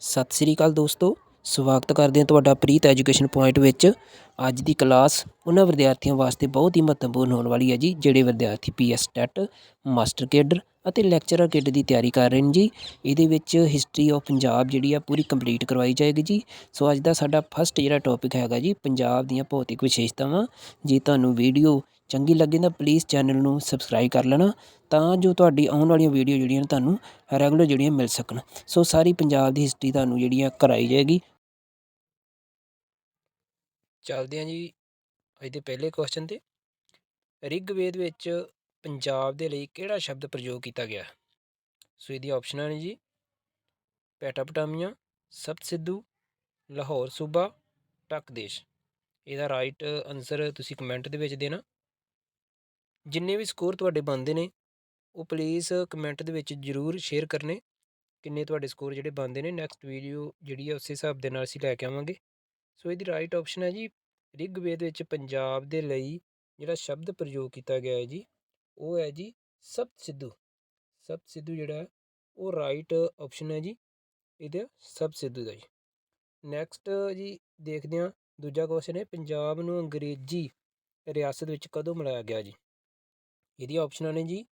ਸਤਿ ਸ੍ਰੀ ਅਕਾਲ ਦੋਸਤੋ, ਸਵਾਗਤ ਕਰਦੇ ਹਾਂ ਤੁਹਾਡਾ ਪ੍ਰੀਤ ਐਜੂਕੇਸ਼ਨ ਪੁਆਇੰਟ ਵਿੱਚ। ਅੱਜ ਦੀ ਕਲਾਸ ਉਹਨਾਂ ਵਿਦਿਆਰਥੀਆਂ ਵਾਸਤੇ ਬਹੁਤ ਹੀ ਮਹੱਤਵਪੂਰਨ ਹੋਣ ਵਾਲੀ ਹੈ ਜੀ, ਜਿਹੜੇ ਵਿਦਿਆਰਥੀ ਪੀਐਸ ਟੈਟ ਮਾਸਟਰ ਕੇਡਰ ਅਤੇ ਲੈਕਚਰਰ ਕੇਡਰ ਦੀ ਤਿਆਰੀ ਕਰ ਰਹੇ ਨੇ ਜੀ। ਇਹਦੇ ਵਿੱਚ ਹਿਸਟਰੀ ਆਫ ਪੰਜਾਬ ਜਿਹੜੀ ਆ ਪੂਰੀ ਕੰਪਲੀਟ ਕਰਵਾਈ ਜਾਏਗੀ ਜੀ। ਸੋ ਅੱਜ ਦਾ ਸਾਡਾ ਫਸਟ ਜਿਹੜਾ ਟੌਪਿਕ ਹੈਗਾ ਜੀ, ਪੰਜਾਬ ਦੀਆਂ ਭੌਤਿਕ ਵਿਸ਼ੇਸ਼ਤਾਵਾਂ। ਜੇ ਤੁਹਾਨੂੰ ਵੀਡੀਓ ਚੰਗੀ ਲੱਗੇ ਤਾਂ ਪਲੀਜ਼ ਚੈਨਲ ਨੂੰ ਸਬਸਕ੍ਰਾਈਬ ਕਰ ਲੈਣਾ ਤਾਂ ਜੋ ਤੁਹਾਡੀ ਆਉਣ ਵਾਲੀਆਂ ਵੀਡੀਓ ਜਿਹੜੀਆਂ ਨੇ ਤੁਹਾਨੂੰ ਰੈਗੂਲਰ ਜਿਹੜੀਆਂ ਮਿਲ ਸਕਣ। ਸੋ ਸਾਰੀ ਪੰਜਾਬ ਦੀ ਹਿਸਟਰੀ ਤੁਹਾਨੂੰ ਜਿਹੜੀ ਆ ਕਰਾਈ ਜਾਏਗੀ। ਚੱਲਦੇ ਹਾਂ ਜੀ ਅੱਜ ਦੇ ਪਹਿਲੇ ਕੁਐਸਚਨ ਤੇ। ਰਿਗਵੇਦ ਵਿੱਚ ਪੰਜਾਬ ਦੇ ਲਈ ਕਿਹੜਾ ਸ਼ਬਦ ਪ੍ਰਯੋਗ ਕੀਤਾ ਗਿਆ? ਸੋ ਇਹਦੀ ਆਪਸ਼ਨਾਂ ਨੇ ਜੀ। ਪੈਟਾਪਟਾਮੀਆ, ਸਪਤ ਸਿੱਧੂ, ਲਾਹੌਰ ਸੂਬਾ, ਟੱਕ ਦੇਸ਼। ਇਹਦਾ ਰਾਈਟ ਆਨਸਰ ਤੁਸੀਂ ਕਮੈਂਟ ਦੇ ਵਿੱਚ ਦੇਣਾ। ਜਿੰਨੇ ਵੀ ਸਕੋਰ ਤੁਹਾਡੇ ਬਣਦੇ ਨੇ ਉਹ ਪਲੀਜ਼ ਕਮੈਂਟ ਦੇ ਵਿੱਚ ਜਰੂਰ ਸ਼ੇਅਰ ਕਰਨੇ, ਕਿੰਨੇ ਤੁਹਾਡੇ ਸਕੋਰ ਜਿਹੜੇ ਬਣਦੇ ਨੇ ਨੈਕਸਟ ਵੀਡੀਓ ਜਿਹੜੀ ਆ ਉਸੇ ਹਿਸਾਬ ਦੇ ਨਾਲ ਅਸੀਂ ਲੈ ਕੇ ਆਵਾਂਗੇ। ਸੋ ਇਹਦੀ ਰਾਈਟ ਆਪਸ਼ਨ ਹੈ ਜੀ ਰਿਗਵੇਦ ਵਿੱਚ ਪੰਜਾਬ ਦੇ ਲਈ ਜਿਹੜਾ ਸ਼ਬਦ ਪ੍ਰਯੋਗ ਕੀਤਾ ਗਿਆ ਹੈ ਜੀ, ਉਹ ਹੈ ਜੀ ਸਪਤ ਸਿੱਧੂ। ਸਪਤ ਸਿੱਧੂ ਜਿਹੜਾ ਉਹ ਰਾਈਟ ਆਪਸ਼ਨ ਹੈ ਜੀ, ਇਹਦਾ ਸਪਤ ਸਿੱਧੂ ਦਾ ਜੀ। ਨੈਕਸਟ ਜੀ ਦੇਖਦੇ ਹਾਂ, ਦੂਜਾ ਕੁਐਸਚਨ ਹੈ, ਪੰਜਾਬ ਨੂੰ ਅੰਗਰੇਜ਼ੀ ਰਿਆਸਤ ਵਿੱਚ ਕਦੋਂ ਮਿਲਾਇਆ ਗਿਆ ਜੀ? ਇਹਦੀ ਆਪਸ਼ਨਾਂ ਨੇ ਜੀ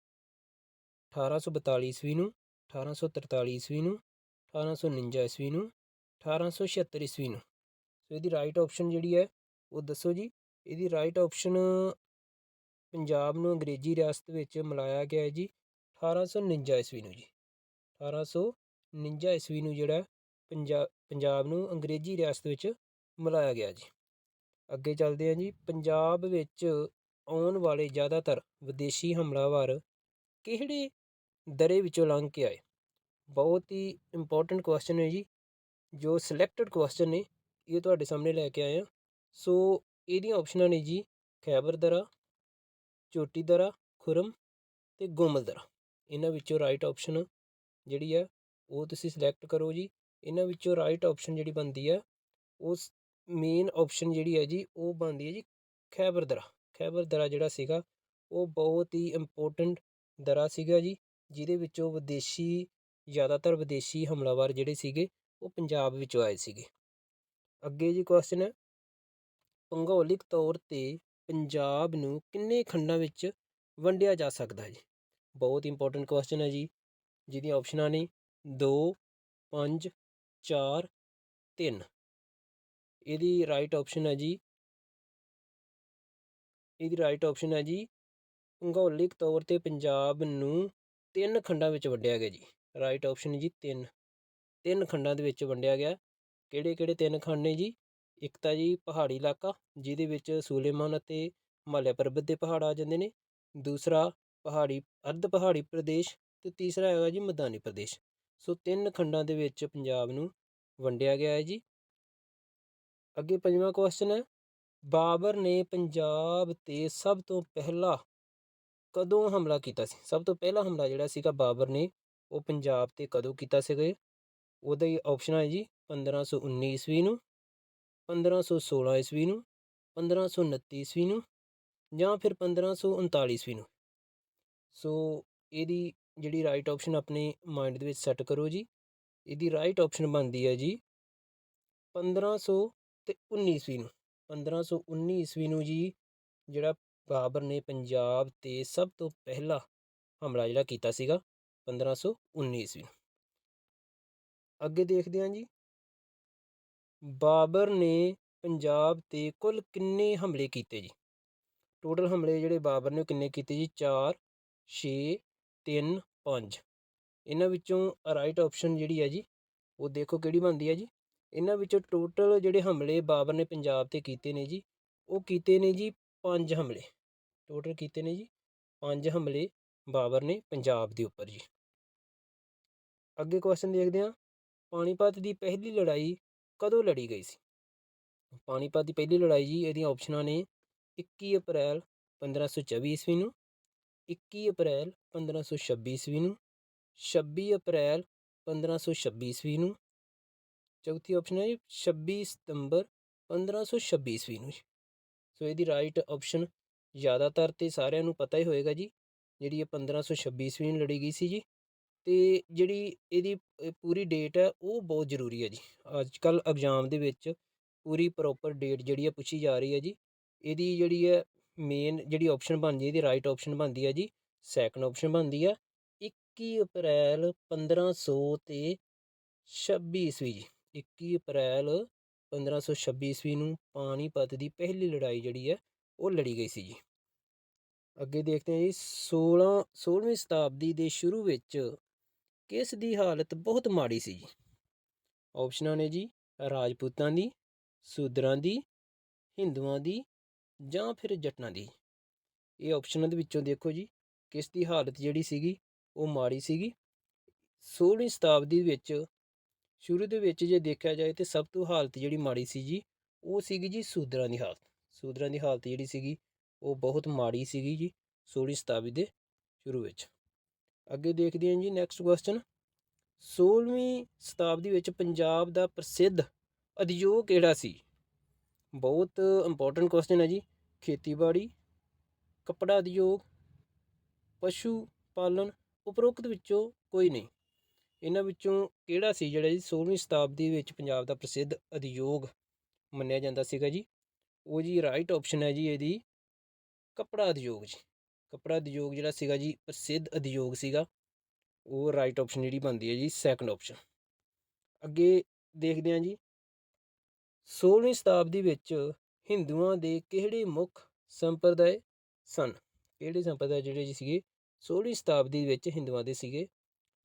1842 ਈਸਵੀ ਨੂੰ 1843 ਈਸਵੀ ਨੂੰ 1849 ਈਸਵੀ ਨੂੰ 1876 ਈਸਵੀ ਨੂੰ। ਸੋ ਇਹਦੀ ਰਾਈਟ ਆਪਸ਼ਨ ਜਿਹੜੀ ਹੈ, ਉਹ ਦੱਸੋ ਜੀ। ਇਹਦੀ ਰਾਈਟ ਆਪਸ਼ਨ ਪੰਜਾਬ ਨੂੰ ਅੰਗਰੇਜ਼ੀ ਰਿਆਸਤ ਵਿੱਚ ਮਿਲਾਇਆ ਗਿਆ ਹੈ ਜੀ 1849 ਈਸਵੀ ਨੂੰ ਜੀ। 1849 ਈਸਵੀ ਨੂੰ ਜਿਹੜਾ ਪੰਜਾਬ ਪੰਜਾਬ ਨੂੰ ਅੰਗਰੇਜ਼ੀ ਰਿਆਸਤ ਵਿੱਚ ਮਿਲਾਇਆ ਗਿਆ ਜੀ। ਅੱਗੇ ਚੱਲਦੇ ਹਾਂ ਜੀ। ਪੰਜਾਬ ਵਿੱਚ ਆਉਣ ਵਾਲੇ ਜ਼ਿਆਦਾਤਰ ਵਿਦੇਸ਼ੀ ਹਮਲਾਵਰ ਕਿਹੜੇ ਦਰੇ ਵਿੱਚੋਂ ਲੰਘ ਕੇ ਆਏ ਬਹੁਤ ਹੀ ਇੰਪੋਰਟੈਂਟ ਕੁਐਸਚਨ ਹੈ ਜੀ ਜੋ ਸਿਲੈਕਟਡ ਕੁਐਸਚਨ ਨੇ ਇਹ ਤੁਹਾਡੇ ਸਾਹਮਣੇ ਲੈ ਕੇ ਆਏ ਹਾਂ ਸੋ ਇਹਦੀਆਂ ਆਪਸ਼ਨਾਂ ਨੇ ਜੀ ਖੈਬਰ ਦਰਾ ਚੋਟੀ ਦਰਾ ਖੁਰਮ ਤੇ ਗੋਮਲ ਦਰਾ ਇਹਨਾਂ ਵਿੱਚੋਂ ਰਾਈਟ ਆਪਸ਼ਨ ਜਿਹੜੀ ਹੈ ਉਹ ਤੁਸੀਂ ਸਿਲੈਕਟ ਕਰੋ ਜੀ ਇਹਨਾਂ ਵਿੱਚੋਂ ਰਾਈਟ ਆਪਸ਼ਨ ਜਿਹੜੀ ਬਣਦੀ ਹੈ ਉਸ ਮੇਨ ਆਪਸ਼ਨ ਜਿਹੜੀ ਹੈ ਜੀ ਉਹ ਬਣਦੀ ਹੈ ਜੀ ਖੈਬਰ ਦਰਾ ਖੈਬਰ ਦਰਾ ਜਿਹੜਾ ਸੀਗਾ ਉਹ ਬਹੁਤ ਹੀ ਇੰਪੋਰਟੈਂਟ ਦਰਾ ਸੀਗਾ ਜੀ ਜਿਹਦੇ ਵਿੱਚੋਂ ਵਿਦੇਸ਼ੀ, ਜ਼ਿਆਦਾਤਰ ਵਿਦੇਸ਼ੀ ਹਮਲਾਵਰ ਜਿਹੜੇ ਸੀਗੇ, ਉਹ ਪੰਜਾਬ ਵਿੱਚੋਂ ਆਏ ਸੀਗੇ। ਅੱਗੇ ਜੀ ਕੁਐਸਚਨ ਹੈ। ਭੂਗੋਲਿਕ ਤੌਰ ਤੇ ਪੰਜਾਬ ਨੂੰ ਕਿੰਨੇ ਖੰਡਾਂ ਵਿੱਚ ਵੰਡਿਆ ਜਾ ਸਕਦਾ ਹੈ ਜੀ? ਬਹੁਤ ਇੰਪੋਰਟੈਂਟ ਕੁਐਸਚਨ ਹੈ ਜੀ। ਜਿਹਦੀਆਂ ਆਪਸ਼ਨਾਂ ਨੇ 2 5 4 3 ਇਹਦੀ ਰਾਈਟ ਆਪਸ਼ਨ ਹੈ ਜੀ। ਇਹਦੀ ਰਾਈਟ ਆਪਸ਼ਨ ਹੈ ਜੀ। ਭੂਗੋਲਿਕ ਤੌਰ ਤੇ ਪੰਜਾਬ ਨੂੰ ਤਿੰਨ ਖੰਡਾਂ ਵਿੱਚ ਵੰਡਿਆ ਗਿਆ ਜੀ ਰਾਈਟ ਆਪਸ਼ਨ ਜੀ ਤਿੰਨ। ਤਿੰਨ ਖੰਡਾਂ ਦੇ ਵਿੱਚ ਵੰਡਿਆ ਗਿਆ। ਕਿਹੜੇ ਕਿਹੜੇ ਤਿੰਨ ਖੰਡ ਨੇ ਜੀ? ਇੱਕ ਤਾਂ ਜੀ ਪਹਾੜੀ ਇਲਾਕਾ, ਜਿਹਦੇ ਵਿੱਚ ਸੂਲੇਮਾਨ ਅਤੇ ਹਿਮਾਲਿਆ ਪਰਬਤ ਦੇ ਪਹਾੜ ਆ ਜਾਂਦੇ ਨੇ। ਦੂਸਰਾ ਪਹਾੜੀ, ਅਰਧ ਪਹਾੜੀ ਪ੍ਰਦੇਸ਼ ਅਤੇ ਤੀਸਰਾ ਹੈਗਾ ਜੀ ਮੈਦਾਨੀ ਪ੍ਰਦੇਸ਼। ਸੋ ਤਿੰਨ ਖੰਡਾਂ ਦੇ ਵਿੱਚ ਪੰਜਾਬ ਨੂੰ ਵੰਡਿਆ ਗਿਆ ਹੈ ਜੀ। ਅੱਗੇ ਪੰਜਵਾਂ ਕੁਐਸਚਨ ਹੈ। ਬਾਬਰ ਨੇ ਪੰਜਾਬ ਤੇ ਸਭ ਤੋਂ ਪਹਿਲਾ ਕਦੋਂ ਹਮਲਾ ਕੀਤਾ ਸੀ? ਸਭ ਤੋਂ ਪਹਿਲਾ ਹਮਲਾ ਜਿਹੜਾ ਸੀਗਾ ਬਾਬਰ ਨੇ, ਉਹ ਪੰਜਾਬ ਤੇ ਕਦੋਂ ਕੀਤਾ ਸੀਗਾ ਉਹਦਾ ਹੀ ਆਪਸ਼ਨ ਹੈ ਜੀ 1519 ਈਸਵੀ ਨੂੰ 1516 ਈਸਵੀ ਨੂੰ 1529 ਈਸਵੀ ਨੂੰ ਜਾਂ ਫਿਰ 1539 ਈਸਵੀ ਨੂੰ। ਸੋ ਇਹਦੀ ਜਿਹੜੀ ਰਾਈਟ ਆਪਸ਼ਨ ਆਪਣੇ ਮਾਈਂਡ ਦੇ ਵਿੱਚ ਸੈੱਟ ਕਰੋ ਜੀ। ਇਹਦੀ ਰਾਈਟ ਆਪਸ਼ਨ ਬਣਦੀ ਹੈ ਜੀ 1500 ਤੇ 19 ਈਸਵੀ ਨੂੰ 1519 ਈਸਵੀ ਨੂੰ ਜੀ ਜਿਹੜਾ ਬਾਬਰ ਨੇ ਪੰਜਾਬ ਤੇ ਸਭ ਤੋਂ ਪਹਿਲਾ ਹਮਲਾ ਜਿਹੜਾ ਕੀਤਾ ਸੀਗਾ 1519 ਈਸਵੀ ਨੂੰ। ਅੱਗੇ ਦੇਖਦੇ ਹਾਂ ਜੀ। ਬਾਬਰ ਨੇ ਪੰਜਾਬ ਤੇ ਕੁੱਲ ਕਿੰਨੇ ਹਮਲੇ ਕੀਤੇ ਜੀ? ਟੋਟਲ ਹਮਲੇ ਜਿਹੜੇ ਬਾਬਰ ਨੇ ਕਿੰਨੇ ਕੀਤੇ ਜੀ? 4 6 3 5 ਇਹਨਾਂ ਵਿੱਚੋਂ ਰਾਈਟ ਆਪਸ਼ਨ ਜਿਹੜੀ ਹੈ ਜੀ, ਉਹ ਦੇਖੋ ਕਿਹੜੀ ਬਣਦੀ ਹੈ ਜੀ? ਇਹਨਾਂ ਵਿੱਚੋਂ ਟੋਟਲ ਜਿਹੜੇ ਹਮਲੇ ਬਾਬਰ ਨੇ ਪੰਜਾਬ ਤੇ ਕੀਤੇ ਨੇ ਜੀ, ਉਹ ਕੀਤੇ ਨੇ ਜੀ ਪੰਜ ਹਮਲੇ। ਟੋਟਲ ਕੀਤੇ ਨੇ ਜੀ ਪੰਜ ਹਮਲੇ ਬਾਬਰ ਨੇ ਪੰਜਾਬ ਦੇ ਉੱਪਰ ਜੀ। ਅੱਗੇ ਕੁਐਸਚਨ ਦੇਖਦੇ ਹਾਂ, ਪਾਣੀਪਤ ਦੀ ਪਹਿਲੀ ਲੜਾਈ ਕਦੋਂ ਲੜੀ ਗਈ ਸੀ? ਪਾਣੀਪਤ ਦੀ ਪਹਿਲੀ ਲੜਾਈ ਜੀ ਇਹਦੀਆਂ ਆਪਸ਼ਨਾਂ ਨੇ 21 ਅਪ੍ਰੈਲ 1524 ਈਸਵੀ ਨੂੰ 21 ਅਪ੍ਰੈਲ 1526 ਈਸਵੀ ਨੂੰ 26 ਅਪ੍ਰੈਲ 1526 ਈਸਵੀ ਨੂੰ। ਚੌਥੀ ਆਪਸ਼ਨ ਹੈ ਜੀ 26 ਸਤੰਬਰ 1526 ਈਸਵੀ ਨੂੰ ਜੀ। ਸੋ ਇਹਦੀ ਰਾਈਟ ਆਪਸ਼ਨ ਜ਼ਿਆਦਾਤਰ ਤੇ ਸਾਰਿਆਂ ਨੂੰ ਪਤਾ ਹੀ ਹੋਏਗਾ ਜੀ, ਜਿਹੜੀ ਇਹ 1526 ਈਸਵੀ ਨੂੰ ਲੜੀ ਗਈ ਸੀ ਜੀ, ਤੇ ਜਿਹੜੀ ਇਹਦੀ ਪੂਰੀ ਡੇਟ ਹੈ, ਉਹ ਬਹੁਤ ਜ਼ਰੂਰੀ ਹੈ ਜੀ। ਅੱਜ ਕੱਲ ਐਗਜ਼ਾਮ ਦੇ ਵਿੱਚ ਪੂਰੀ ਪ੍ਰੋਪਰ ਡੇਟ ਜਿਹੜੀ ਹੈ, ਪੁੱਛੀ ਜਾ ਰਹੀ ਹੈ ਜੀ। ਇਹਦੀ ਜਿਹੜੀ ਹੈ ਮੇਨ ਜਿਹੜੀ ਆਪਸ਼ਨ ਬਣਦੀ ਹੈ, ਇਹਦੀ ਰਾਈਟ ਆਪਸ਼ਨ ਬਣਦੀ ਹੈ ਜੀ ਸੈਕੰਡ ਆਪਸ਼ਨ ਬਣਦੀ ਹੈ 21 ਅਪ੍ਰੈਲ 1500 ਤੇ 26 ਈਸਵੀ ਜੀ। 21 ਅਪ੍ਰੈਲ 1526 ਈਸਵੀ ਨੂੰ ਪਾਣੀਪਤ ਦੀ ਪਹਿਲੀ ਲੜਾਈ ਜਿਹੜੀ ਹੈ ਉਹ ਲੜੀ ਗਈ ਸੀ ਜੀ ਅੱਗੇ ਦੇਖਦੇ ਹਾਂ ਜੀ 16 16ਵੀਂ ਸ਼ਤਾਬਦੀ ਦੇ ਸ਼ੁਰੂ ਵਿੱਚ ਕਿਸ ਦੀ ਹਾਲਤ ਬਹੁਤ ਮਾੜੀ ਸੀ ਜੀ ਆਪਸ਼ਨਾਂ ਨੇ ਜੀ, ਰਾਜਪੂਤਾਂ ਦੀ, ਸੂਦਰਾਂ ਦੀ, ਹਿੰਦੂਆਂ ਦੀ ਜਾਂ ਫਿਰ ਜੱਟਾਂ ਦੀ। ਇਹ ਆਪਸ਼ਨਾਂ ਦੇ ਵਿੱਚੋਂ ਦੇਖੋ ਜੀ, ਕਿਸ ਦੀ ਹਾਲਤ ਜਿਹੜੀ ਸੀਗੀ, ਉਹ ਮਾੜੀ ਸੀਗੀ। 16ਵੀਂ ਸ਼ਤਾਬਦੀ ਵਿੱਚ, ਸ਼ੁਰੂ ਦੇ ਵਿੱਚ ਜੇ ਦੇਖਿਆ ਜਾਏ ਤੇ ਸਭ ਤੋਂ ਹਾਲਤ ਜਿਹੜੀ ਮਾੜੀ ਸੀ ਜੀ ਉਹ ਸੀਗੀ ਜੀ ਸੂਦਰਾਂ ਦੀ ਹਾਲਤ। ਸੂਦਰਾਂ ਦੀ ਹਾਲਤ ਜਿਹੜੀ ਸੀਗੀ, ਉਹ ਬਹੁਤ ਮਾੜੀ ਸੀਗੀ ਜੀ 16ਵੀਂ ਸ਼ਤਾਬਦੀ ਦੇ ਸ਼ੁਰੂ ਵਿੱਚ। ਅੱਗੇ ਦੇਖਦੇ ਹਾਂ ਜੀ ਨੈਕਸਟ ਕੁਐਸਚਨ 16ਵੀਂ ਸ਼ਤਾਬਦੀ ਵਿੱਚ ਪੰਜਾਬ ਦਾ ਪ੍ਰਸਿੱਧ ਉਦਯੋਗ ਕਿਹੜਾ ਸੀ? ਬਹੁਤ ਇੰਪੋਰਟੈਂਟ ਕੁਐਸਚਨ ਹੈ ਜੀ, ਖੇਤੀਬਾੜੀ, ਕੱਪੜਾ ਉਦਯੋਗ, ਪਸ਼ੂ ਪਾਲਣ, ਉਪਰੋਕਤ ਵਿੱਚੋਂ ਕੋਈ ਨਹੀਂ। ਇਹਨਾਂ ਵਿੱਚੋਂ ਕਿਹੜਾ ਸੀ ਜਿਹੜਾ ਜੀ 16ਵੀਂ ਸ਼ਤਾਬਦੀ ਵਿੱਚ ਪੰਜਾਬ ਦਾ ਪ੍ਰਸਿੱਧ ਉਦਯੋਗ ਮੰਨਿਆ ਜਾਂਦਾ ਸੀਗਾ ਜੀ? ਉਹ ਜੀ ਰਾਈਟ ਆਪਸ਼ਨ ਹੈ ਜੀ ਇਹਦੀ, ਕੱਪੜਾ ਉਦਯੋਗ ਜੀ। ਕੱਪੜਾ ਉਦਯੋਗ ਜਿਹੜਾ ਸੀਗਾ ਜੀ, ਪ੍ਰਸਿੱਧ ਉਦਯੋਗ ਸੀਗਾ, ਉਹ ਰਾਈਟ ਆਪਸ਼ਨ ਜਿਹੜੀ ਬਣਦੀ ਹੈ ਜੀ ਸੈਕੰਡ ਆਪਸ਼ਨ ਅੱਗੇ ਦੇਖਦੇ ਹਾਂ ਜੀ। 16ਵੀਂ ਸ਼ਤਾਬਦੀ ਵਿੱਚ ਹਿੰਦੂਆਂ ਦੇ ਕਿਹੜੇ ਮੁੱਖ ਸੰਪਰਦਾਇ ਸਨ? ਕਿਹੜੇ ਸੰਪਰਦਾਇ ਜਿਹੜੇ ਜੀ ਸੀਗੇ? 16ਵੀਂ ਸ਼ਤਾਬਦੀ ਵਿੱਚ ਹਿੰਦੂਆਂ ਦੇ ਸੀਗੇ।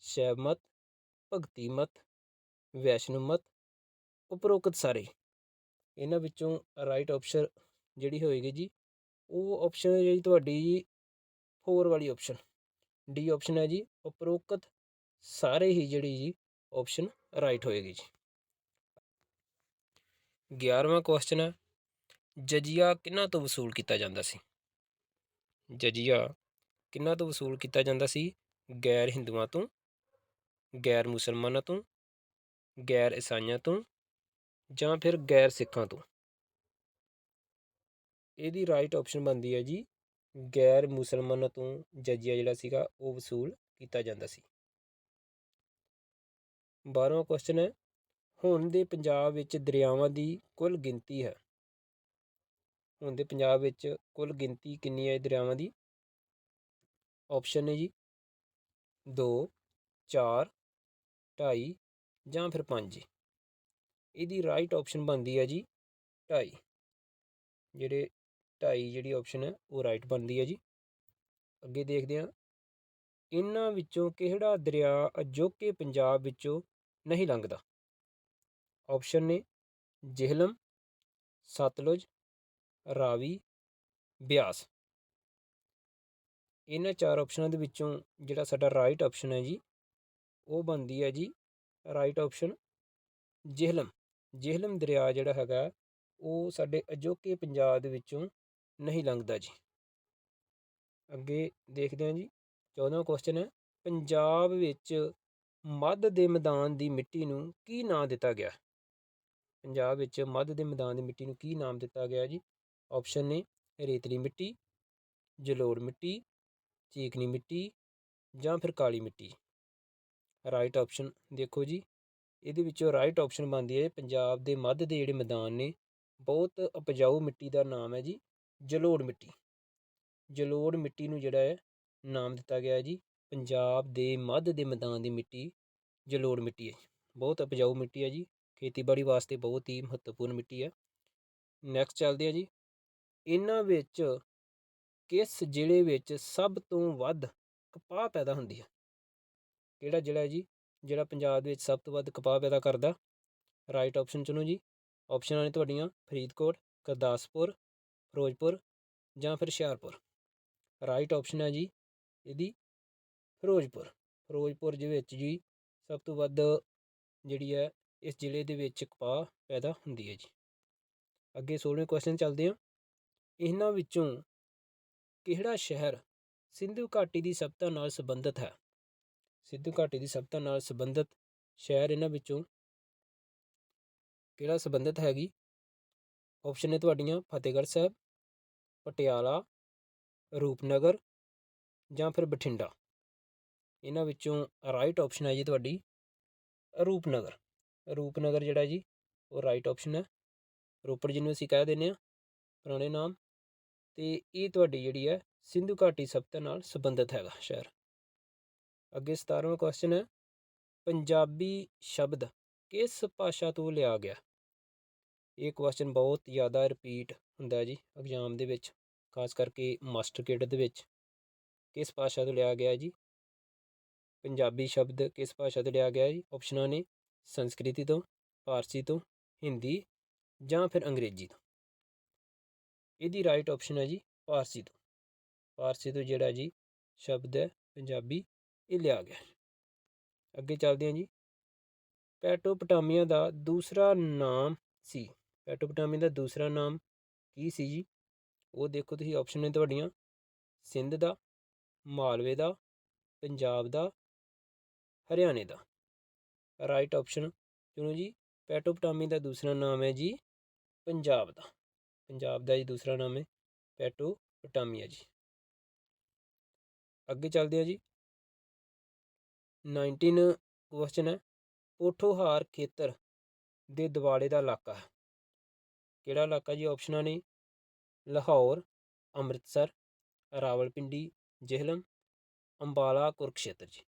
ਸ਼ੈਵ ਮਤ, ਭਗਤੀ ਮਤ ਵੈਸ਼ਨਵ ਮਤ, ਉਪਰੋਕਤ ਸਾਰੇ। ਇਹਨਾਂ ਵਿੱਚੋਂ ਰਾਈਟ ਆਪਸ਼ਨ ਜਿਹੜੀ ਹੋਏਗੀ ਜੀ, ਉਹ ਆਪਸ਼ਨ ਜਿਹੜੀ ਤੁਹਾਡੀ ਜੀ 4 ਵਾਲੀ ਆਪਸ਼ਨ ਡੀ ਆਪਸ਼ਨ ਹੈ ਜੀ, ਉਪਰੋਕਤ ਸਾਰੇ ਹੀ ਜਿਹੜੀ ਜੀ ਆਪਸ਼ਨ ਰਾਈਟ ਹੋਏਗੀ ਜੀ। 11ਵਾਂ ਕੁਐਸਚਨ ਹੈ, ਜਜੀਆ ਕਿਹਨਾਂ ਤੋਂ ਵਸੂਲ ਕੀਤਾ ਜਾਂਦਾ ਸੀ? ਜਜੀਆ ਕਿਹਨਾਂ ਤੋਂ ਵਸੂਲ ਕੀਤਾ ਜਾਂਦਾ ਸੀ? ਗੈਰ ਹਿੰਦੂਆਂ ਤੋਂ, ਗੈਰ ਮੁਸਲਮਾਨਾਂ ਤੋਂ, ਗੈਰ ਈਸਾਈਆਂ ਤੋਂ ਜਾਂ ਫਿਰ ਗੈਰ ਸਿੱਖਾਂ ਤੋਂ? ਇਹਦੀ ਰਾਈਟ ਆਪਸ਼ਨ ਬਣਦੀ ਹੈ ਜੀ, ਗੈਰ ਮੁਸਲਮਾਨਾਂ ਤੋਂ ਜਜੀਆ ਜਿਹੜਾ ਸੀਗਾ, ਉਹ ਵਸੂਲ ਕੀਤਾ ਜਾਂਦਾ ਸੀ। 12ਵਾਂ ਕੁਐਸਚਨ ਹੈ, ਹੁਣ ਦੇ ਪੰਜਾਬ ਵਿੱਚ ਦਰਿਆਵਾਂ ਦੀ ਕੁੱਲ ਗਿਣਤੀ ਹੈ। ਹੁਣ ਦੇ ਪੰਜਾਬ ਵਿੱਚ ਕੁੱਲ ਗਿਣਤੀ ਕਿੰਨੀ ਹੈ ਦਰਿਆਵਾਂ ਦੀ? ਆਪਸ਼ਨ ਹੈ ਜੀ 2 4 2.5 ਜਾਂ ਫਿਰ 5 ਇਹਦੀ ਰਾਈਟ ਆਪਸ਼ਨ ਬਣਦੀ ਹੈ ਜੀ ਢਾਈ। ਜਿਹੜੇ ਢਾਈ ਜਿਹੜੀ ਆਪਸ਼ਨ ਹੈ ਉਹ ਰਾਈਟ ਬਣਦੀ ਹੈ ਜੀ। ਅੱਗੇ ਦੇਖਦੇ ਹਾਂ। ਇਹਨਾਂ ਵਿੱਚੋਂ ਕਿਹੜਾ ਦਰਿਆ ਅਜੋਕੇ ਪੰਜਾਬ ਵਿੱਚੋਂ ਨਹੀਂ ਲੰਘਦਾ? ਆਪਸ਼ਨ ਨੇ ਜਿਹਲਮ, ਸਤਲੁਜ, ਰਾਵੀ, ਬਿਆਸ। ਇਹਨਾਂ ਚਾਰ ਆਪਸ਼ਨਾਂ ਦੇ ਵਿੱਚੋਂ ਜਿਹੜਾ ਸਾਡਾ ਰਾਈਟ ਆਪਸ਼ਨ ਹੈ ਜੀ, ਉਹ ਬਣਦੀ ਹੈ ਜੀ ਰਾਈਟ ਆਪਸ਼ਨ ਜਿਹਲਮ। ਜੇਹਲਮ ਦਰਿਆ ਜਿਹੜਾ ਹੈਗਾ, ਉਹ ਸਾਡੇ ਅਜੋਕੇ ਪੰਜਾਬ ਦੇ ਵਿੱਚੋਂ ਨਹੀਂ ਲੰਘਦਾ ਜੀ। ਅੱਗੇ ਦੇਖਦੇ ਹਾਂ ਜੀ 14ਵਾਂ ਕੁਐਸਚਨ ਹੈ, ਪੰਜਾਬ ਵਿੱਚ ਮੱਧ ਦੇ ਮੈਦਾਨ ਦੀ ਮਿੱਟੀ ਨੂੰ ਕੀ ਨਾਂ ਦਿੱਤਾ ਗਿਆ? ਪੰਜਾਬ ਵਿੱਚ ਮੱਧ ਦੇ ਮੈਦਾਨ ਦੀ ਮਿੱਟੀ ਨੂੰ ਕੀ ਨਾਮ ਦਿੱਤਾ ਗਿਆ ਜੀ? ਆਪਸ਼ਨ ਨੇ ਰੇਤਲੀ ਮਿੱਟੀ, ਜਲੋੜ ਮਿੱਟੀ ਚੀਕਨੀ ਮਿੱਟੀ ਜਾਂ ਫਿਰ ਕਾਲੀ ਮਿੱਟੀ। ਰਾਈਟ ਆਪਸ਼ਨ ਦੇਖੋ ਜੀ। ਇਹਦੇ ਵਿੱਚੋਂ ਰਾਈਟ ਆਪਸ਼ਨ ਬਣਦੀ ਹੈ ਪੰਜਾਬ ਦੇ ਮੱਧ ਦੇ ਜਿਹੜੇ ਮੈਦਾਨ ਨੇ, ਬਹੁਤ ਉਪਜਾਊ ਮਿੱਟੀ ਦਾ ਨਾਮ ਹੈ ਜੀ, ਜਲੋੜ ਮਿੱਟੀ। ਜਲੋੜ ਮਿੱਟੀ ਨੂੰ ਜਿਹੜਾ ਹੈ, ਨਾਮ ਦਿੱਤਾ ਗਿਆ ਹੈ ਜੀ, ਪੰਜਾਬ ਦੇ ਮੱਧ ਦੇ ਮੈਦਾਨ ਦੀ ਮਿੱਟੀ, ਜਲੋੜ ਮਿੱਟੀ ਹੈ ਬਹੁਤ ਉਪਜਾਊ ਮਿੱਟੀ ਹੈ ਜੀ, ਖੇਤੀਬਾੜੀ ਵਾਸਤੇ ਬਹੁਤ ਹੀ ਮਹੱਤਵਪੂਰਨ ਮਿੱਟੀ ਹੈ। ਨੈਕਸਟ ਚੱਲਦੇ ਆ ਜੀ। ਇਹਨਾਂ ਵਿੱਚ ਕਿਸ ਜ਼ਿਲ੍ਹੇ ਵਿੱਚ ਸਭ ਤੋਂ ਵੱਧ ਕਪਾਹ ਪੈਦਾ ਹੁੰਦੀ ਹੈ? ਕਿਹੜਾ ਜ਼ਿਲ੍ਹਾ ਹੈ ਜੀ? ਜਿਹੜਾ ਪੰਜਾਬ ਦੇ ਵਿੱਚ ਸਭ ਤੋਂ ਵੱਧ ਕਪਾਹ ਪੈਦਾ ਕਰਦਾ ਰਾਈਟ ਆਪਸ਼ਨ ਚੁਣੋ ਜੀ। ਆਪਸ਼ਨਾਂ ਨੇ ਤੁਹਾਡੀਆਂ ਫਰੀਦਕੋਟ, ਗੁਰਦਾਸਪੁਰ, ਫਿਰੋਜ਼ਪੁਰ ਜਾਂ ਫਿਰ ਹੁਸ਼ਿਆਰਪੁਰ। ਰਾਈਟ ਆਪਸ਼ਨ ਹੈ ਜੀ ਇਹਦੀ ਫਿਰੋਜ਼ਪੁਰ। ਫਿਰੋਜ਼ਪੁਰ ਦੇ ਵਿੱਚ ਜੀ ਸਭ ਤੋਂ ਵੱਧ ਜਿਹੜੀ ਹੈ ਇਸ ਜ਼ਿਲ੍ਹੇ ਦੇ ਵਿੱਚ ਕਪਾਹ ਪੈਦਾ ਹੁੰਦੀ ਹੈ ਜੀ। ਅੱਗੇ 16ਵੇਂ ਕੁਐਸਚਨ ਚੱਲਦੇ ਹਾਂ। ਇਹਨਾਂ ਵਿੱਚੋਂ ਕਿਹੜਾ ਸ਼ਹਿਰ ਸਿੰਧੂ ਘਾਟੀ ਦੀ ਸਭਤਾ ਨਾਲ ਸੰਬੰਧਿਤ ਹੈ? ਸਿੰਧੂ ਘਾਟੀ ਦੀ ਸਭਤਾ ਨਾਲ ਸੰਬੰਧਿਤ ਸ਼ਹਿਰ ਇਹਨਾਂ ਵਿੱਚੋਂ ਕਿਹੜਾ ਸੰਬੰਧਿਤ ਹੈਗੀ? ਆਪਸ਼ਨ ਨੇ ਤੁਹਾਡੀਆਂ ਫਤਿਹਗੜ੍ਹ ਸਾਹਿਬ, ਪਟਿਆਲਾ, ਰੂਪਨਗਰ ਜਾਂ ਫਿਰ ਬਠਿੰਡਾ। ਇਹਨਾਂ ਵਿੱਚੋਂ ਰਾਈਟ ਆਪਸ਼ਨ ਹੈ ਜੀ ਤੁਹਾਡੀ ਰੂਪਨਗਰ। ਰੂਪਨਗਰ ਜਿਹੜਾ ਜੀ, ਉਹ ਰਾਈਟ ਆਪਸ਼ਨ ਹੈ। ਰੋਪੜ ਜਿਹਨੂੰ ਅਸੀਂ ਕਹਿ ਦਿੰਦੇ ਹਾਂ, ਪੁਰਾਣੇ ਨਾਮ। ਤੇ ਇਹ ਤੁਹਾਡੀ ਜਿਹੜੀ ਹੈ, ਸਿੰਧੂ ਘਾਟੀ ਸਭਤਾ ਨਾਲ ਸੰਬੰਧਿਤ ਹੈਗਾ ਸ਼ਹਿਰ। ਅੱਗੇ 17ਵਾਂ ਕੁਐਸਚਨ ਹੈ, ਪੰਜਾਬੀ ਸ਼ਬਦ ਕਿਸ ਭਾਸ਼ਾ ਤੋਂ ਲਿਆ ਗਿਆ? ਇਹ ਕੁਐਸਚਨ ਬਹੁਤ ਜ਼ਿਆਦਾ ਰਿਪੀਟ ਹੁੰਦਾ ਹੈ ਜੀ ਐਗਜ਼ਾਮ ਦੇ ਵਿੱਚ, ਖਾਸ ਕਰਕੇ ਮਾਸਟਰ ਕਿਡ ਦੇ ਵਿੱਚ। ਕਿਸ ਭਾਸ਼ਾ ਤੋਂ ਲਿਆ ਗਿਆ ਜੀ? ਪੰਜਾਬੀ ਸ਼ਬਦ ਕਿਸ ਭਾਸ਼ਾ ਤੋਂ ਲਿਆ ਗਿਆ ਜੀ? ਆਪਸ਼ਨਾਂ ਨੇ ਸੰਸਕ੍ਰਿਤੀ ਤੋਂ, ਫਾਰਸੀ ਤੋਂ, ਹਿੰਦੀ ਜਾਂ ਫਿਰ ਅੰਗਰੇਜ਼ੀ ਤੋਂ। ਇਹਦੀ ਰਾਈਟ ਆਪਸ਼ਨ ਹੈ ਜੀ ਫਾਰਸੀ ਤੋਂ। ਫਾਰਸੀ ਤੋਂ ਜਿਹੜਾ ਜੀ ਸ਼ਬਦ ਹੈ ਪੰਜਾਬੀ ਇਹ ਲਿਆ ਗਿਆ। ਅੱਗੇ ਚੱਲਦੇ ਹਾਂ ਜੀ। ਪੈਟੋਪਟਾਮੀਆ ਦਾ ਦੂਸਰਾ ਨਾਮ ਸੀ। ਪੈਟੋਪਟਾਮੀਆ ਦਾ ਦੂਸਰਾ ਨਾਮ ਕੀ ਸੀ ਜੀ? ਉਹ ਦੇਖੋ ਤੁਸੀਂ ਆਪਸ਼ਨ ਨੇ ਤੁਹਾਡੀਆਂ। ਸਿੰਧ ਦਾ, ਮਾਲਵੇ ਦਾ, ਪੰਜਾਬ ਦਾ, ਹਰਿਆਣੇ ਦਾ। ਰਾਈਟ ਆਪਸ਼ਨ ਚੁਣੋ ਜੀ। ਪੈਟੋਪਟਾਮੀ ਦਾ ਦੂਸਰਾ ਨਾਮ ਹੈ ਜੀ ਪੰਜਾਬ ਦਾ। ਪੰਜਾਬ ਦਾ ਜੀ ਦੂਸਰਾ ਨਾਮ ਹੈ ਪੈਟੋਪਟਾਮੀਆ ਜੀ। ਅੱਗੇ ਚੱਲਦੇ ਹਾਂ ਜੀ। ਨਾਈਨਟੀਨ ਕੁਸ਼ਚਨ ਹੈ, ਪੋਠੋਹਾਰ ਖੇਤਰ ਦੇ ਦੁਆਲੇ ਦਾ ਇਲਾਕਾ ਹੈ। ਕਿਹੜਾ ਇਲਾਕਾ ਜੀ ਆਪਸ਼ਨਾਂ ਨੇ? ਲਾਹੌਰ, ਅੰਮ੍ਰਿਤਸਰ, ਰਾਵਲਪਿੰਡੀ, ਜੇਹਲਮ, ਅੰਬਾਲਾ, ਕੁਰਕਸ਼ੇਤਰ ਜੀ।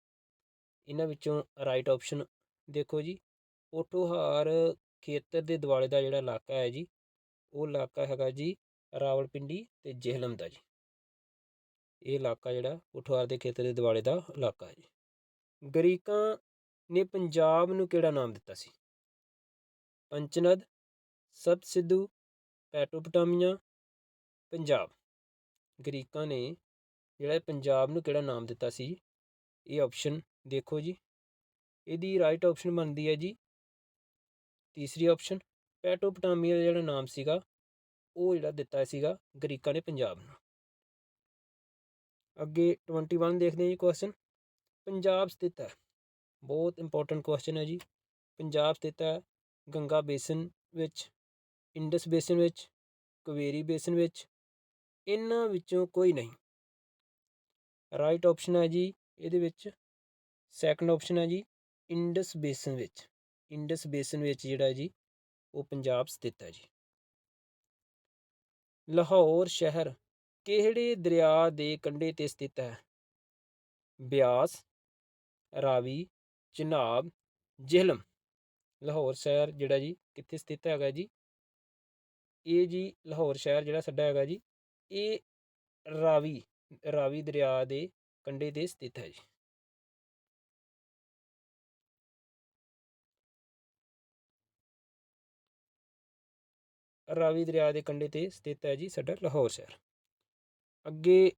ਇਹਨਾਂ ਵਿੱਚੋਂ ਰਾਈਟ ਆਪਸ਼ਨ ਦੇਖੋ ਜੀ, ਪੋਠੋਹਾਰ ਖੇਤਰ ਦੇ ਦੁਆਲੇ ਦਾ ਜਿਹੜਾ ਇਲਾਕਾ ਹੈ ਜੀ, ਉਹ ਇਲਾਕਾ ਹੈਗਾ ਜੀ ਰਾਵਲਪਿੰਡੀ ਤੇ ਜੇਹਲਮ ਦਾ ਜੀ। ਇਹ ਇਲਾਕਾ ਜਿਹੜਾ ਪੋਠੋਹਾਰ ਦੇ ਖੇਤਰ ਦੇ ਦੁਆਲੇ ਦਾ ਇਲਾਕਾ ਹੈ ਜੀ। ਗਰੀਕਾਂ ਨੇ ਪੰਜਾਬ ਨੂੰ ਕਿਹੜਾ ਨਾਮ ਦਿੱਤਾ ਸੀ? ਪੰਚਨਦ ਸਬ ਸਿੱਧੂ, ਪੈਟੋਪਟਾਮੀਆ, ਪੰਜਾਬ। ਗਰੀਕਾਂ ਨੇ ਜਿਹੜਾ ਪੰਜਾਬ ਨੂੰ ਕਿਹੜਾ ਨਾਮ ਦਿੱਤਾ ਸੀ? ਇਹ ਆਪਸ਼ਨ ਦੇਖੋ ਜੀ। ਇਹਦੀ ਰਾਈਟ ਆਪਸ਼ਨ ਬਣਦੀ ਹੈ ਜੀ। ਤੀਸਰੀ ਆਪਸ਼ਨ ਪੈਟੋਪਟਾਮੀਆ ਦਾ ਜਿਹੜਾ ਨਾਮ ਸੀਗਾ, ਉਹ ਜਿਹੜਾ ਦਿੱਤਾ ਸੀਗਾ ਗਰੀਕਾਂ ਨੇ ਪੰਜਾਬ ਨੂੰ। ਅੱਗੇ 21 ਦੇਖਦੇ ਹਾਂ ਜੀ ਕੁਐਸਚਨ ਪੰਜਾਬ ਸਥਿਤ ਹੈ। ਬਹੁਤ ਇੰਪੋਰਟੈਂਟ ਕੁਐਸਚਨ ਹੈ ਜੀ। ਪੰਜਾਬ ਸਥਿਤ ਹੈ, ਗੰਗਾ ਬੇਸਿਨ ਵਿੱਚ, ਇੰਡਸ ਬੇਸਿਨ ਵਿੱਚ ਕਵੇਰੀ ਬੇਸਿਨ ਵਿੱਚ, ਇਹਨਾਂ ਵਿੱਚੋਂ ਕੋਈ ਨਹੀਂ। ਰਾਈਟ ਆਪਸ਼ਨ ਹੈ ਜੀ, ਇਹਦੇ ਵਿੱਚ ਸੈਕੰਡ ਆਪਸ਼ਨ ਹੈ ਜੀ, ਇੰਡਸ ਬੇਸਿਨ ਵਿੱਚ। ਇੰਡਸ ਬੇਸਿਨ ਵਿੱਚ ਜਿਹੜਾ ਜੀ, ਉਹ ਪੰਜਾਬ ਸਥਿਤ ਹੈ ਜੀ। ਲਾਹੌਰ ਸ਼ਹਿਰ ਕਿਹੜੇ ਦਰਿਆ ਦੇ ਕੰਢੇ ਤੇ ਸਥਿਤ ਹੈ? ਬਿਆਸ ਰਾਵੀ, ਚਨਾਬ, ਜੇਹਲਮ, ਲਾਹੌਰ ਸ਼ਹਿਰ ਜਿਹੜਾ ਜੀ, ਕਿੱਥੇ ਸਥਿਤ ਹੈਗਾ ਜੀ? ਇਹ ਜੀ ਲਾਹੌਰ ਸ਼ਹਿਰ ਜਿਹੜਾ ਸਾਡਾ ਹੈਗਾ ਜੀ, ਇਹ ਰਾਵੀ ਰਾਵੀ ਦਰਿਆ ਦੇ ਕੰਢੇ ਤੇ ਸਥਿਤ ਹੈ ਜੀ। ਰਾਵੀ ਦਰਿਆ ਦੇ ਕੰਢੇ ਤੇ ਸਥਿਤ ਹੈ ਜੀ ਸਾਡਾ ਲਾਹੌਰ ਸ਼ਹਿਰ। ਅੱਗੇ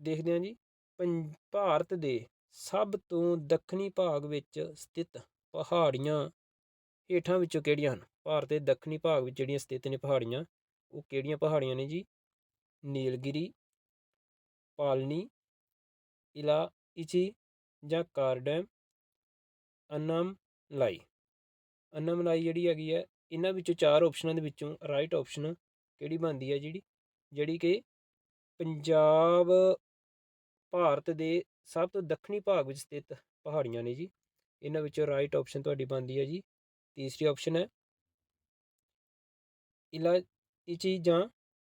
ਦੇਖਦੇ ਹਾਂ ਜੀ ਪੰ ਭਾਰਤ ਦੇ ਸਭ ਤੋਂ ਦੱਖਣੀ ਭਾਗ ਵਿੱਚ ਸਥਿਤ ਪਹਾੜੀਆਂ ਹੇਠਾਂ ਵਿੱਚੋਂ ਕਿਹੜੀਆਂ ਹਨ? ਭਾਰਤ ਦੇ ਦੱਖਣੀ ਭਾਗ ਵਿੱਚ ਜਿਹੜੀਆਂ ਸਥਿਤ ਨੇ ਪਹਾੜੀਆਂ, ਉਹ ਕਿਹੜੀਆਂ ਪਹਾੜੀਆਂ ਨੇ ਜੀ? ਨੀਲਗਿਰੀ, ਪਾਲਨੀ, ਇਲਾ, ਇਚੀ ਜਾਂ ਕਾਰਡੈਮ ਅਨਮਲਾਈ ਅਨਮਲਾਈ ਜਿਹੜੀ ਹੈਗੀ ਹੈ, ਇਹਨਾਂ ਵਿੱਚੋਂ ਚਾਰ ਆਪਸ਼ਨਾਂ ਦੇ ਵਿੱਚੋਂ ਰਾਈਟ ਆਪਸ਼ਨ ਕਿਹੜੀ ਬਣਦੀ ਹੈ ਜਿਹੜੀ? ਜਿਹੜੀ ਕਿ ਪੰਜਾਬ ਭਾਰਤ ਦੇ ਸਭ ਤੋਂ ਦੱਖਣੀ ਭਾਗ ਵਿੱਚ ਸਥਿਤ ਪਹਾੜੀਆਂ ਨੇ ਜੀ। ਇਹਨਾਂ ਵਿੱਚੋਂ ਰਾਈਟ ਆਪਸ਼ਨ ਤੁਹਾਡੀ ਬਣਦੀ ਹੈ ਜੀ। ਤੀਸਰੀ ਆਪਸ਼ਨ ਹੈ ਇਲਾ ਇਚੀ ਜਾਂ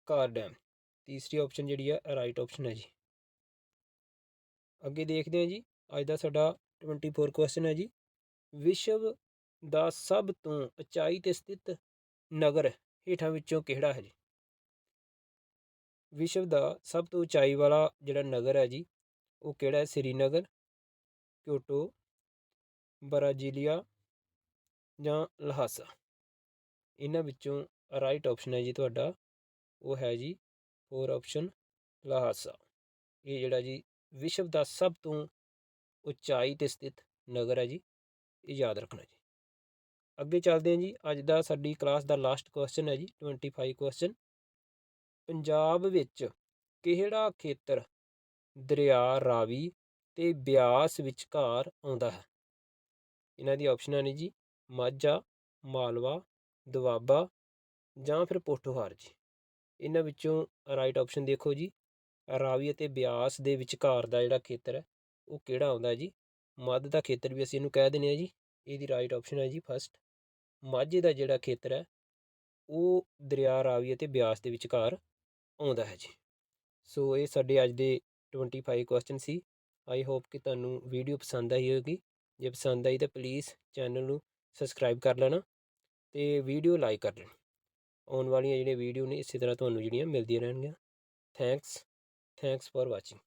ਕਾਰਡੈਮ ਤੀਸਰੀ ਆਪਸ਼ਨ ਜਿਹੜੀ ਹੈ ਰਾਈਟ ਆਪਸ਼ਨ ਹੈ ਜੀ। ਅੱਗੇ ਦੇਖਦੇ ਹਾਂ ਜੀ। ਅੱਜ ਦਾ ਸਾਡਾ 24 ਕੁਐਸਚਨ ਹੈ ਜੀ। ਵਿਸ਼ਵ ਦਾ ਸਭ ਤੋਂ ਉਚਾਈ ਤੇ ਸਥਿਤ ਨਗਰ ਹੇਠਾਂ ਵਿੱਚੋਂ ਕਿਹੜਾ ਹੈ ਜੀ? ਵਿਸ਼ਵ ਦਾ ਸਭ ਤੋਂ ਉਚਾਈ ਵਾਲਾ ਜਿਹੜਾ ਨਗਰ ਹੈ ਜੀ, ਉਹ ਕਿਹੜਾ ਹੈ? ਸ੍ਰੀਨਗਰ, ਕਿਓਟੋ, ਬਰਾਜ਼ੀਲੀਆ ਜਾਂ ਲਹਾਸਾ? ਇਹਨਾਂ ਵਿੱਚੋਂ ਰਾਈਟ ਆਪਸ਼ਨ ਹੈ ਜੀ ਤੁਹਾਡਾ, ਉਹ ਹੈ ਜੀ ਫੋਰ ਆਪਸ਼ਨ ਲਹਾਸਾ। ਇਹ ਜਿਹੜਾ ਜੀ ਵਿਸ਼ਵ ਦਾ ਸਭ ਤੋਂ ਉਚਾਈ ਤੇ ਸਥਿਤ ਨਗਰ ਹੈ ਜੀ, ਇਹ ਯਾਦ ਰੱਖਣਾ ਜੀ। ਅੱਗੇ ਚੱਲਦੇ ਹਾਂ ਜੀ, ਅੱਜ ਦਾ ਸਾਡੀ ਕਲਾਸ ਦਾ ਲਾਸਟ ਕੁਐਸਚਨ ਹੈ ਜੀ 25 ਕੁਐਸਚਨ ਪੰਜਾਬ ਵਿੱਚ ਕਿਹੜਾ ਖੇਤਰ ਦਰਿਆ, ਰਾਵੀ ਅਤੇ ਬਿਆਸ ਵਿਚਕਾਰ ਆਉਂਦਾ ਹੈ? ਇਹਨਾਂ ਦੀ ਆਪਸ਼ਨਾਂ ਨੇ ਜੀ ਮਾਝਾ, ਮਾਲਵਾ, ਦੁਆਬਾ ਜਾਂ ਫਿਰ ਪੋਠੋਹਾਰ ਜੀ। ਇਹਨਾਂ ਵਿੱਚੋਂ ਰਾਈਟ ਆਪਸ਼ਨ ਦੇਖੋ ਜੀ। ਰਾਵੀ ਅਤੇ ਬਿਆਸ ਦੇ ਵਿਚਕਾਰ ਦਾ ਜਿਹੜਾ ਖੇਤਰ ਹੈ, ਉਹ ਕਿਹੜਾ ਆਉਂਦਾ ਜੀ? ਮੱਧ ਦਾ ਖੇਤਰ ਵੀ ਅਸੀਂ ਇਹਨੂੰ ਕਹਿ ਦਿੰਦੇ ਹਾਂ ਜੀ। ਇਹਦੀ ਰਾਈਟ ਆਪਸ਼ਨ ਹੈ ਜੀ ਫਸਟ ਮਾਝੇ ਦਾ ਜਿਹੜਾ ਖੇਤਰ ਹੈ, ਉਹ ਦਰਿਆ, ਰਾਵੀ ਅਤੇ ਬਿਆਸ ਦੇ ਵਿਚਕਾਰ ਆਉਂਦਾ ਹੈ ਜੀ। ਸੋ ਇਹ ਸਾਡੇ ਅੱਜ ਦੇ 25 ਕੁਐਸਚਨ ਸੀ। ਆਈ ਹੋਪ ਕਿ ਤੁਹਾਨੂੰ ਵੀਡੀਓ ਪਸੰਦ ਆਈ ਹੋਵੇਗੀ। ਜੇ ਪਸੰਦ ਆਈ ਤਾਂ ਪਲੀਜ਼ ਚੈਨਲ ਨੂੰ ਸਬਸਕ੍ਰਾਈਬ ਕਰ ਲੈਣਾ ਤੇ ਵੀਡੀਓ ਲਾਈਕ ਕਰ ਲੈਣਾ। ਆਉਣ ਵਾਲੀਆਂ ਜਿਹੜੀਆਂ ਵੀਡੀਓ ਨੇ ਇਸੇ ਤਰ੍ਹਾਂ ਤੁਹਾਨੂੰ ਜਿਹੜੀਆਂ ਮਿਲਦੀਆਂ ਰਹਿਣਗੀਆਂ। Thanks thanks for watching